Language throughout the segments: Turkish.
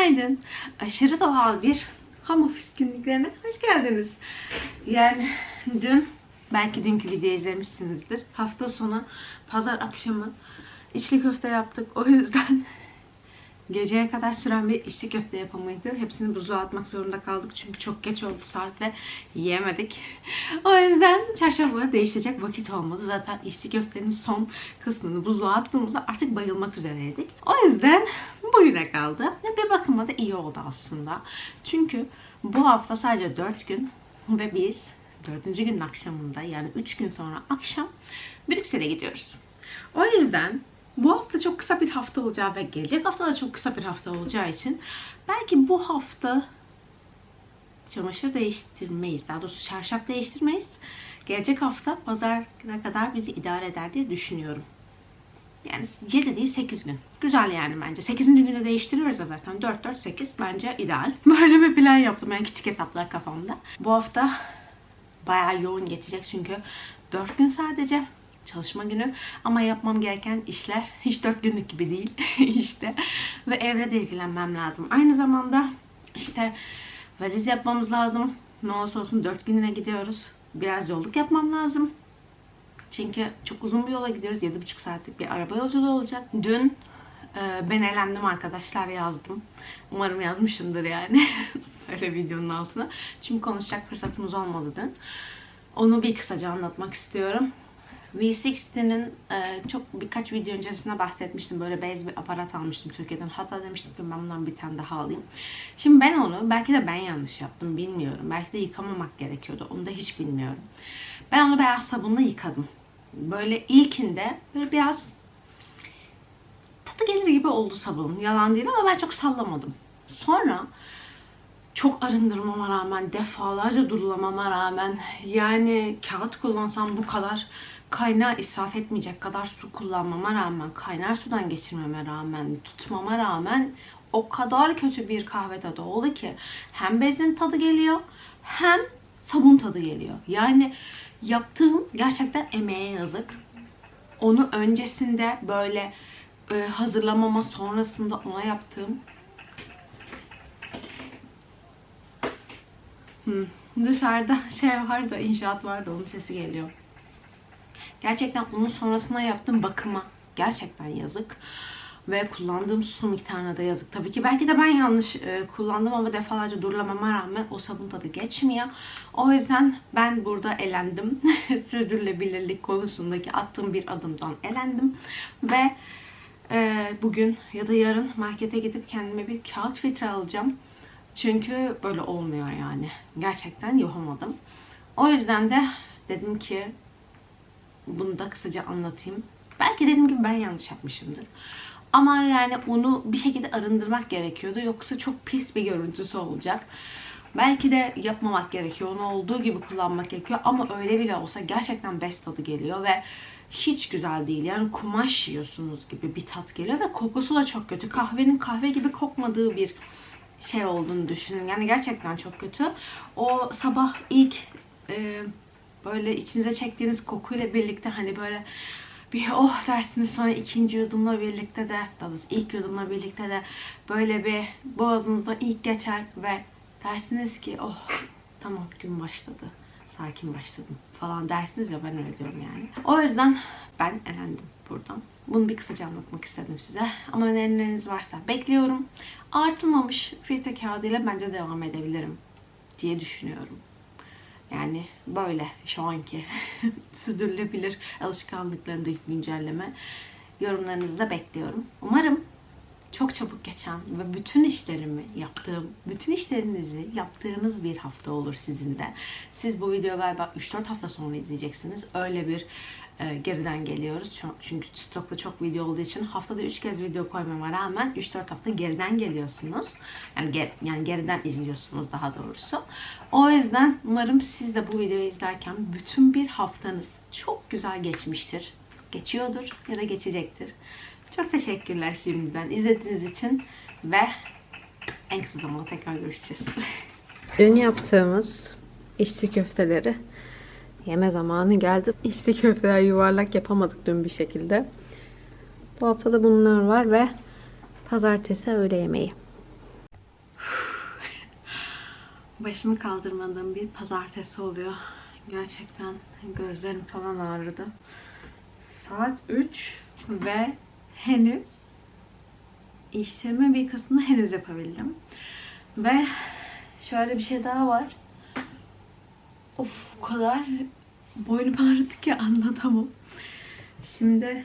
Günaydın. Aşırı doğal bir home office günlüklerine hoş geldiniz. Yani dün, belki dünkü videoyu izlemişsinizdir. Hafta sonu, pazar akşamı içli köfte yaptık. O yüzden geceye kadar süren bir içli köfte yapımıydı. Hepsini buzluğa atmak zorunda kaldık. Çünkü çok geç oldu saat ve yiyemedik. O yüzden çarşamba değişecek vakit olmadı. Zaten içli köftenin son kısmını buzluğa attığımızda artık bayılmak üzereydik. O yüzden bugüne kaldı. Bir bakıma da iyi oldu aslında. Çünkü bu hafta sadece 4 gün ve biz 4. günün akşamında yani 3 gün sonra akşam Brüksel'e gidiyoruz. O yüzden bu hafta çok kısa bir hafta olacağı ve gelecek hafta da çok kısa bir hafta olacağı için belki bu hafta çamaşır değiştirmeyiz. Daha doğrusu çarşaf değiştirmeyiz. Gelecek hafta pazara kadar bizi idare eder diye düşünüyorum. Yani 7 değil 8 gün. Güzel yani bence. 8. günde değiştiriyoruz ya zaten. 4 4 8 bence ideal. Böyle bir plan yaptım. Yani küçük hesaplar kafamda. Bu hafta bayağı yoğun geçecek çünkü 4 gün sadece çalışma günü ama yapmam gereken işler hiç 4 günlük gibi değil işte ve evle de ilgilenmem lazım. Aynı zamanda işte valiz yapmamız lazım. Ne olursa olsun 4 gününe gidiyoruz. Biraz yolluk yapmam lazım. Çünkü çok uzun bir yola gidiyoruz. 7,5 saatlik bir araba yolculuğu olacak. Dün e, ben eğlendim arkadaşlar yazdım. Umarım yazmışımdır yani. Öyle videonun altına. Çünkü konuşacak fırsatımız olmadı dün. Onu bir kısaca anlatmak istiyorum. V60'nin e, çok birkaç video öncesinde bahsetmiştim. Böyle beyaz bir aparat almıştım Türkiye'den. Hatta demiştim ki ben bundan bir tane daha alayım. Şimdi ben onu, belki de ben yanlış yaptım bilmiyorum. Belki de yıkamamak gerekiyordu. Onu da hiç bilmiyorum. Ben onu beyaz sabunla yıkadım. Böyle ilkinde böyle biraz tadı gelir gibi oldu sabun. Yalan değil ama ben çok sallamadım. Sonra çok arındırmama rağmen, defalarca durulamama rağmen yani kağıt kullansam bu kadar kaynağı israf etmeyecek kadar su kullanmama rağmen, kaynar sudan geçirmeme rağmen, tutmama rağmen o kadar kötü bir kahve tadı oldu ki hem bezin tadı geliyor hem sabun tadı geliyor. Yani yaptığım gerçekten emeğe yazık. Onu öncesinde böyle e, hazırlamama sonrasında ona yaptığım Hmm. Dışarıda şey var da inşaat var da onun sesi geliyor. Gerçekten onun sonrasında yaptığım bakıma gerçekten yazık. Ve kullandığım su miktarına da yazık. Tabii ki belki de ben yanlış e, kullandım ama defalarca durulamama rağmen o sabun tadı geçmiyor. O yüzden ben burada elendim. Sürdürülebilirlik konusundaki attığım bir adımdan elendim. Ve e, bugün ya da yarın markete gidip kendime bir kağıt filtre alacağım. Çünkü böyle olmuyor yani. Gerçekten yapamadım. O yüzden de dedim ki bunu da kısaca anlatayım. Belki dediğim gibi ben yanlış yapmışımdır. Ama yani onu bir şekilde arındırmak gerekiyordu. Yoksa çok pis bir görüntüsü olacak. Belki de yapmamak gerekiyor. Onu olduğu gibi kullanmak gerekiyor. Ama öyle bile olsa gerçekten best tadı geliyor ve hiç güzel değil. Yani kumaş yiyorsunuz gibi bir tat geliyor ve kokusu da çok kötü. Kahvenin kahve gibi kokmadığı bir şey olduğunu düşünün. Yani gerçekten çok kötü. O sabah ilk e, böyle içinize çektiğiniz kokuyla birlikte hani böyle bir oh dersiniz sonra ikinci yudumla birlikte de daha doğrusu ilk yudumla birlikte de böyle bir boğazınıza ilk geçer ve dersiniz ki oh tamam gün başladı sakin başladım falan dersiniz ya ben öyle diyorum yani. O yüzden ben elendim buradan. Bunu bir kısaca anlatmak istedim size. Ama önerileriniz varsa bekliyorum. Artılmamış filtre kağıdıyla bence devam edebilirim diye düşünüyorum. Yani böyle şu anki sürdürülebilir alışkanlıklarımdaki güncelleme yorumlarınızı da bekliyorum. Umarım çok çabuk geçen ve bütün işlerimi yaptığım, bütün işlerinizi yaptığınız bir hafta olur sizin de. Siz bu videoyu galiba 3-4 hafta sonra izleyeceksiniz. Öyle bir e, geriden geliyoruz. Çünkü stokta çok video olduğu için haftada 3 kez video koymama rağmen 3-4 hafta geriden geliyorsunuz. Yani, ger, yani geriden izliyorsunuz daha doğrusu. O yüzden umarım siz de bu videoyu izlerken bütün bir haftanız çok güzel geçmiştir. Geçiyordur ya da geçecektir. Çok teşekkürler şimdiden izlediğiniz için ve en kısa zamanda tekrar görüşeceğiz. Dün yaptığımız içli köfteleri yeme zamanı geldi. İçli köfteler yuvarlak yapamadık dün bir şekilde. Dolapta da bunlar var ve pazartesi öğle yemeği. başımı kaldırmadığım bir pazartesi oluyor. Gerçekten gözlerim falan ağrıdı. Saat 3 ve henüz işlemi bir kısmını henüz yapabildim. Ve şöyle bir şey daha var. Of o kadar boynum ağrıdı ki anlatamam. Şimdi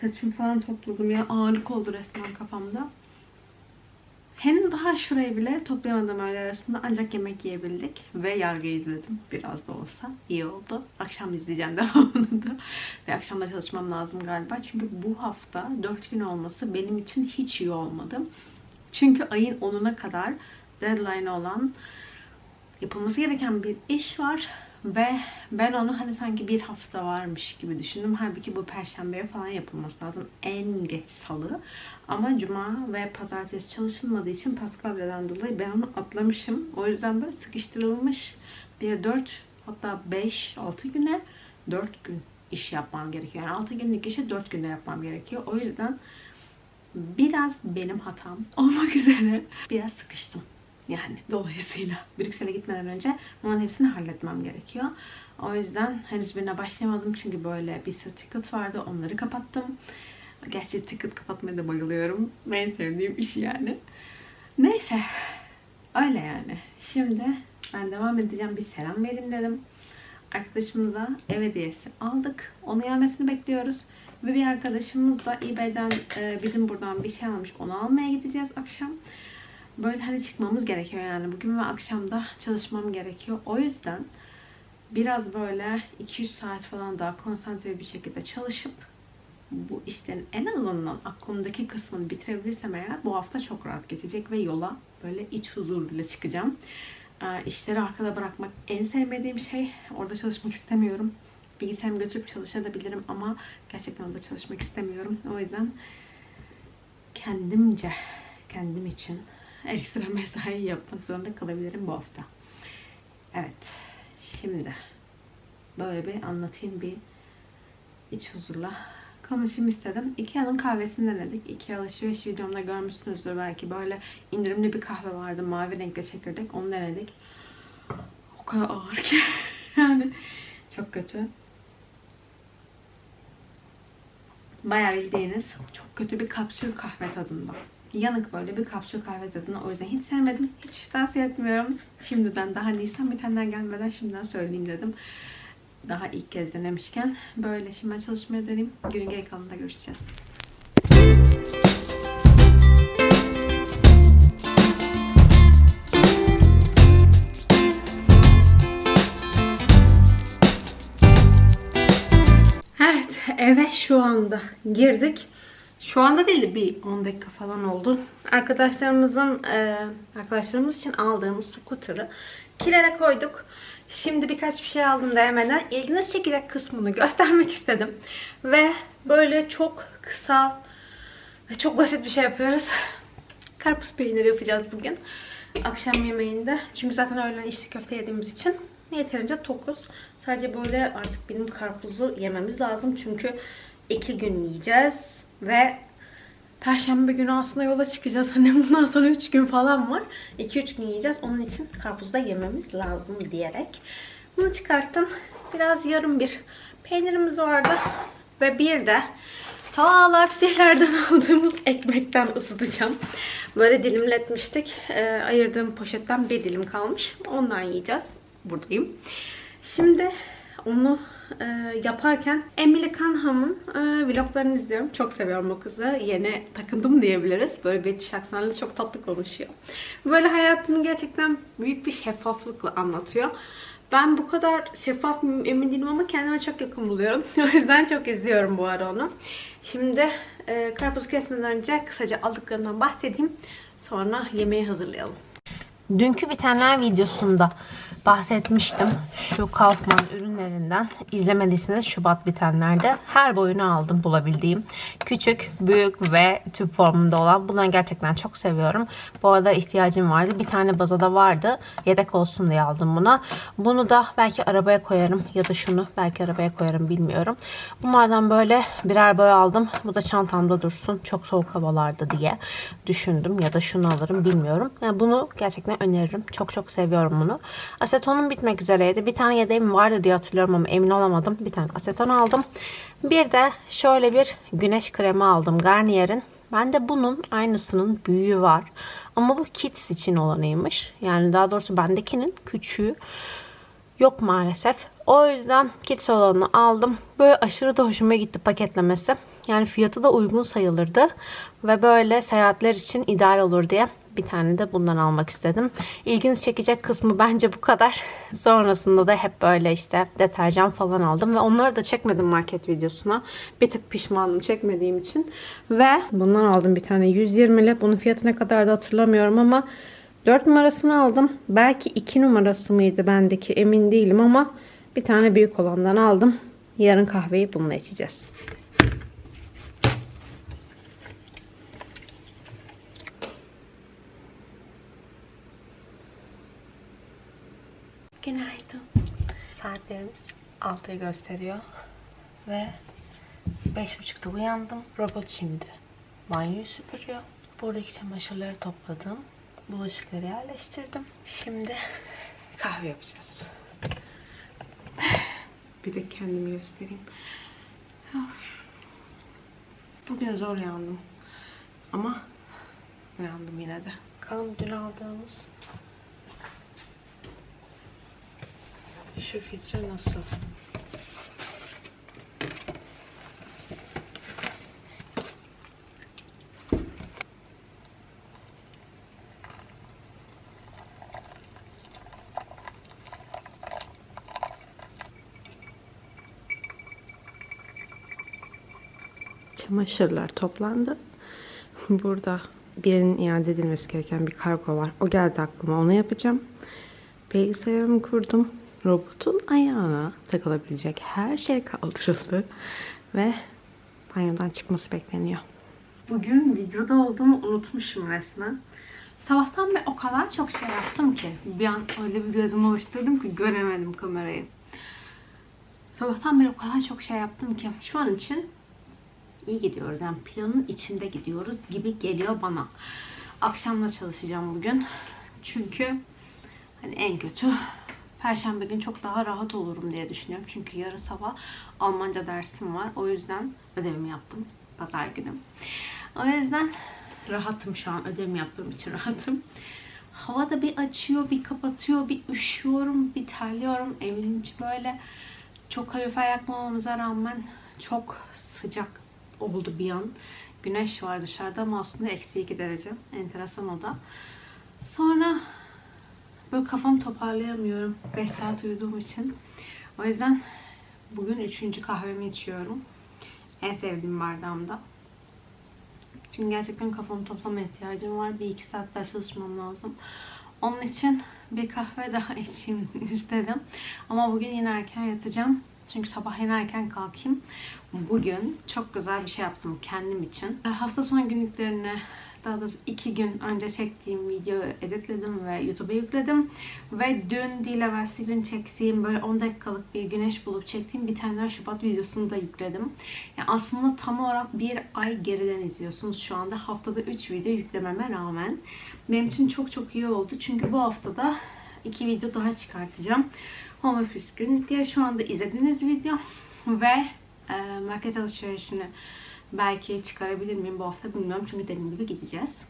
saçımı falan topladım ya ağırlık oldu resmen kafamda. Henüz daha şurayı bile toplayamadım öğle arasında ancak yemek yiyebildik ve yargı izledim biraz da olsa iyi oldu. Akşam izleyeceğim devamını da ve akşam da çalışmam lazım galiba çünkü bu hafta 4 gün olması benim için hiç iyi olmadı. Çünkü ayın 10'una kadar deadline olan yapılması gereken bir iş var ve ben onu hani sanki bir hafta varmış gibi düşündüm. Halbuki bu perşembeye falan yapılması lazım. En geç salı. Ama cuma ve pazartesi çalışılmadığı için Paskalya'dan dolayı ben onu atlamışım. O yüzden böyle sıkıştırılmış bir 4 hatta 5-6 güne 4 gün iş yapmam gerekiyor. Yani 6 günlük işi 4 günde yapmam gerekiyor. O yüzden biraz benim hatam olmak üzere biraz sıkıştım. Yani dolayısıyla Brüksel'e gitmeden önce bunların hepsini halletmem gerekiyor. O yüzden henüz birine başlayamadım çünkü böyle bir sürü ticket vardı. Onları kapattım. Gerçi ticket kapatmaya da bayılıyorum. En sevdiğim iş yani. Neyse. Öyle yani. Şimdi ben devam edeceğim. Bir selam vereyim dedim. Arkadaşımıza ev hediyesi aldık. Onu gelmesini bekliyoruz. Ve bir arkadaşımız da eBay'den e, bizim buradan bir şey almış. Onu almaya gideceğiz akşam böyle hani çıkmamız gerekiyor yani. Bugün ve akşamda çalışmam gerekiyor. O yüzden biraz böyle 200 saat falan daha konsantre bir şekilde çalışıp bu işlerin en azından aklımdaki kısmını bitirebilirsem eğer bu hafta çok rahat geçecek ve yola böyle iç huzuruyla çıkacağım. Ee, işleri arkada bırakmak en sevmediğim şey. Orada çalışmak istemiyorum. Bilgisayarımı götürüp çalışabilirim ama gerçekten orada çalışmak istemiyorum. O yüzden kendimce, kendim için ekstra mesai yapmak zorunda kalabilirim bu hafta. Evet. Şimdi böyle bir anlatayım bir iç huzurla konuşayım istedim. Ikea'nın kahvesini denedik. Ikea alışveriş videomda görmüşsünüzdür belki. Böyle indirimli bir kahve vardı. Mavi renkli çekirdek. Onu denedik. O kadar ağır ki. yani çok kötü. Bayağı bildiğiniz çok kötü bir kapsül kahve tadında yanık böyle bir kapsül kahve tadını o yüzden hiç sevmedim. Hiç tavsiye etmiyorum. Şimdiden daha Nisan bitenler gelmeden şimdiden söyleyeyim dedim. Daha ilk kez denemişken. Böyle şimdi ben çalışmaya döneyim. Günün geri kalanında görüşeceğiz. Evet eve şu anda girdik. Şu anda değil de bir 10 dakika falan oldu. Arkadaşlarımızın e, arkadaşlarımız için aldığımız scooter'ı kilere koyduk. Şimdi birkaç bir şey aldım demeden ilginizi çekecek kısmını göstermek istedim. Ve böyle çok kısa ve çok basit bir şey yapıyoruz. Karpuz peyniri yapacağız bugün. Akşam yemeğinde. Çünkü zaten öğlen içli köfte yediğimiz için yeterince tokuz. Sadece böyle artık benim karpuzu yememiz lazım. Çünkü iki gün yiyeceğiz. Ve Perşembe günü aslında yola çıkacağız. Hani bundan sonra 3 gün falan var. 2-3 gün yiyeceğiz. Onun için karpuz da yememiz lazım diyerek. Bunu çıkarttım. Biraz yarım bir peynirimiz vardı. Ve bir de ta Leipzig'lerden aldığımız ekmekten ısıtacağım. Böyle dilimletmiştik. E, ayırdığım poşetten bir dilim kalmış. Ondan yiyeceğiz. Buradayım. Şimdi onu e, yaparken Emily Canham'ın e, vloglarını izliyorum. Çok seviyorum o kızı. Yeni takındım diyebiliriz. Böyle British aksanıyla çok tatlı konuşuyor. Böyle hayatını gerçekten büyük bir şeffaflıkla anlatıyor. Ben bu kadar şeffaf emin değilim ama kendime çok yakın buluyorum. o yüzden çok izliyorum bu ara onu. Şimdi e, karpuz kesmeden önce kısaca aldıklarımdan bahsedeyim. Sonra yemeği hazırlayalım. Dünkü bitenler videosunda bahsetmiştim. Şu Kaufman ürünlerinden izlemediyseniz Şubat bitenlerde her boyunu aldım bulabildiğim. Küçük, büyük ve tüp formunda olan. Bunları gerçekten çok seviyorum. Bu arada ihtiyacım vardı. Bir tane bazada vardı. Yedek olsun diye aldım buna. Bunu da belki arabaya koyarım ya da şunu belki arabaya koyarım bilmiyorum. Bunlardan böyle birer boy aldım. Bu da çantamda dursun. Çok soğuk havalarda diye düşündüm ya da şunu alırım bilmiyorum. Yani bunu gerçekten öneririm. Çok çok seviyorum bunu. Asetonum bitmek üzereydi. Bir tane yedeğim vardı diye hatırlıyorum ama emin olamadım. Bir tane aseton aldım. Bir de şöyle bir güneş kremi aldım Garnier'in. Bende bunun aynısının büyüğü var. Ama bu kids için olanıymış. Yani daha doğrusu bendekinin küçüğü yok maalesef. O yüzden kids olanını aldım. Böyle aşırı da hoşuma gitti paketlemesi. Yani fiyatı da uygun sayılırdı. Ve böyle seyahatler için ideal olur diye bir tane de bundan almak istedim. İlginizi çekecek kısmı bence bu kadar. Sonrasında da hep böyle işte deterjan falan aldım. Ve onları da çekmedim market videosuna. Bir tık pişmanım çekmediğim için. Ve bundan aldım bir tane 120'li. Bunun fiyatı ne kadar da hatırlamıyorum ama 4 numarasını aldım. Belki 2 numarası mıydı bendeki emin değilim ama bir tane büyük olandan aldım. Yarın kahveyi bununla içeceğiz. Günaydın. Saatlerimiz 6'yı gösteriyor. Ve 5.30'da uyandım. Robot şimdi banyoyu süpürüyor. Buradaki çamaşırları topladım. Bulaşıkları yerleştirdim. Şimdi kahve yapacağız. Bir de kendimi göstereyim. Bugün zor uyandım. Ama uyandım yine de. Bakalım dün aldığımız şu filtre nasıl? Çamaşırlar toplandı. Burada birinin iade edilmesi gereken bir kargo var. O geldi aklıma. Onu yapacağım. Bilgisayarımı kurdum. Robotun ayağına takılabilecek her şey kaldırıldı. Ve banyodan çıkması bekleniyor. Bugün videoda olduğumu unutmuşum resmen. Sabahtan beri o kadar çok şey yaptım ki. Bir an öyle bir gözümü ovuşturdum ki göremedim kamerayı. Sabahtan beri o kadar çok şey yaptım ki. Şu an için iyi gidiyoruz. Yani planın içinde gidiyoruz gibi geliyor bana. Akşamda çalışacağım bugün. Çünkü hani en kötü Perşembe gün çok daha rahat olurum diye düşünüyorum. Çünkü yarın sabah Almanca dersim var. O yüzden ödevimi yaptım. Pazar günü. O yüzden rahatım şu an. Ödevimi yaptığım için rahatım. Hava da bir açıyor, bir kapatıyor, bir üşüyorum, bir terliyorum. Evin içi böyle çok kalorifer yakmamamıza rağmen çok sıcak oldu bir an. Güneş var dışarıda ama aslında eksi 2 derece. Enteresan o da. Sonra böyle kafamı toparlayamıyorum. 5 saat uyuduğum için. O yüzden bugün üçüncü kahvemi içiyorum. En sevdiğim bardağımda. Çünkü gerçekten kafamı toplama ihtiyacım var. Bir iki saat daha çalışmam lazım. Onun için bir kahve daha içeyim istedim. Ama bugün yine erken yatacağım. Çünkü sabah yine erken kalkayım. Bugün çok güzel bir şey yaptım kendim için. Hafta sonu günlüklerini daha doğrusu iki gün önce çektiğim videoyu editledim ve YouTube'a yükledim. Ve dün değil evvelsi gün çektiğim böyle 10 dakikalık bir güneş bulup çektiğim bir tane Şubat videosunu da yükledim. Yani aslında tam olarak bir ay geriden izliyorsunuz şu anda. Haftada 3 video yüklememe rağmen. Benim için çok çok iyi oldu. Çünkü bu haftada iki video daha çıkartacağım. Home Office günlükleri şu anda izlediğiniz video ve e, market alışverişini belki çıkarabilir miyim bu hafta bilmiyorum. Çünkü dediğim gibi gideceğiz.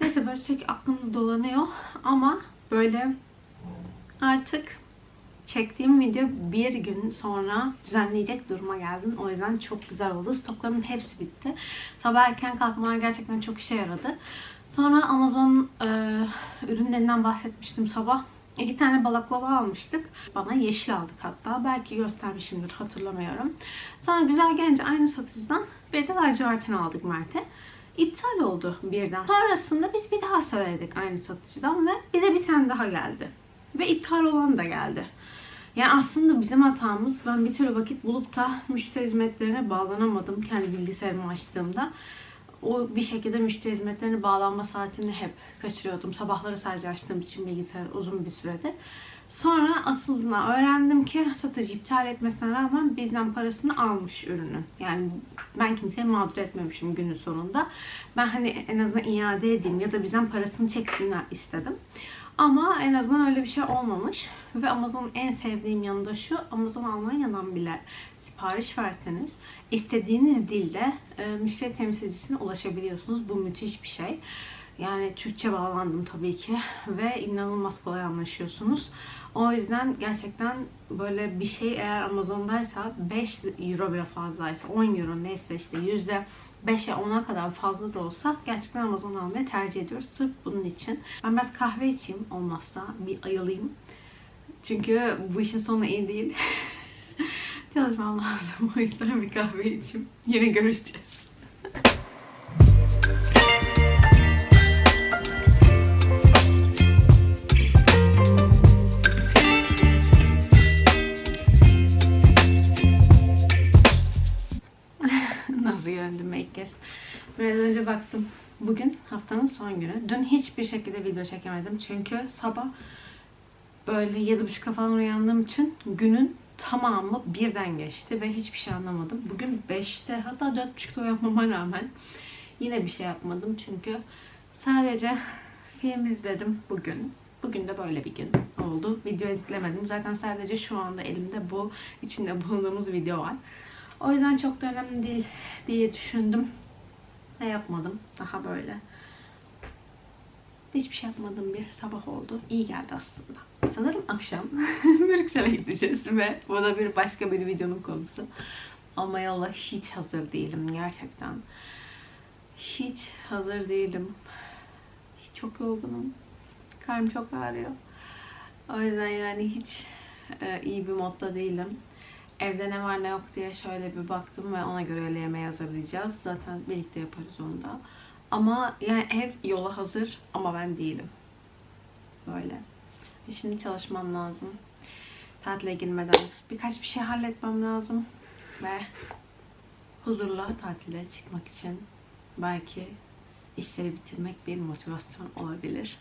Neyse böyle sürekli aklımda dolanıyor ama böyle artık çektiğim video bir gün sonra düzenleyecek duruma geldim. O yüzden çok güzel oldu. Stoklarımın hepsi bitti. Sabah erken kalkmalar gerçekten çok işe yaradı. Sonra Amazon e, ürünlerinden bahsetmiştim sabah. İki tane balaklava almıştık. Bana yeşil aldık hatta. Belki göstermişimdir hatırlamıyorum. Sonra güzel gelince aynı satıcıdan bir de aldık Mert'e. İptal oldu birden. Sonrasında biz bir daha söyledik aynı satıcıdan ve bize bir tane daha geldi. Ve iptal olan da geldi. Yani aslında bizim hatamız ben bir türlü vakit bulup da müşteri hizmetlerine bağlanamadım kendi bilgisayarımı açtığımda. O bir şekilde müşteri hizmetlerine bağlanma saatini hep kaçırıyordum. Sabahları sadece açtığım için bilgisayar uzun bir sürede. Sonra aslında öğrendim ki satıcı iptal etmesine rağmen bizden parasını almış ürünün. Yani ben kimseye mağdur etmemişim günün sonunda. Ben hani en azından iade edeyim ya da bizden parasını çeksinler istedim. Ama en azından öyle bir şey olmamış. Ve Amazon'un en sevdiğim yanı da şu. Amazon Almanya'dan bile sipariş verseniz istediğiniz dilde e, müşteri temsilcisine ulaşabiliyorsunuz. Bu müthiş bir şey. Yani Türkçe bağlandım tabii ki ve inanılmaz kolay anlaşıyorsunuz. O yüzden gerçekten böyle bir şey eğer Amazon'daysa 5 euro bile fazlaysa 10 euro neyse işte yüzde 5'e 10'a kadar fazla da olsa gerçekten Amazon almayı tercih ediyoruz. Sırf bunun için. Ben biraz kahve içeyim olmazsa bir ayılayım. Çünkü bu işin sonu iyi değil. Çalışmam lazım. O yüzden bir kahve içeyim. Yine görüşeceğiz. Nasıl yöndüm ilk kez. Biraz önce baktım. Bugün haftanın son günü. Dün hiçbir şekilde video çekemedim. Çünkü sabah böyle yedi buçuk'a falan uyandığım için günün tamamı birden geçti ve hiçbir şey anlamadım. Bugün 5'te hatta dört buçukta uyanmama rağmen yine bir şey yapmadım. Çünkü sadece film izledim bugün. Bugün de böyle bir gün oldu. Video editlemedim. Zaten sadece şu anda elimde bu içinde bulunduğumuz video var. O yüzden çok da önemli değil diye düşündüm. Ne yapmadım. Daha böyle. Hiçbir şey yapmadığım bir sabah oldu. İyi geldi aslında. Sanırım akşam Brüksel'e gideceğiz ve bu da bir başka bir videonun konusu. Ama yola hiç hazır değilim gerçekten. Hiç hazır değilim. Çok yorgunum. Karnım çok ağrıyor. O yüzden yani hiç e, iyi bir modda değilim. Evde ne var ne yok diye şöyle bir baktım ve ona göre öğle yemeği hazırlayacağız. Zaten birlikte yaparız onu da. Ama yani ev yola hazır ama ben değilim. Böyle. E Şimdi çalışmam lazım. Tatile girmeden birkaç bir şey halletmem lazım. Ve huzurla tatile çıkmak için belki işleri bitirmek bir motivasyon olabilir.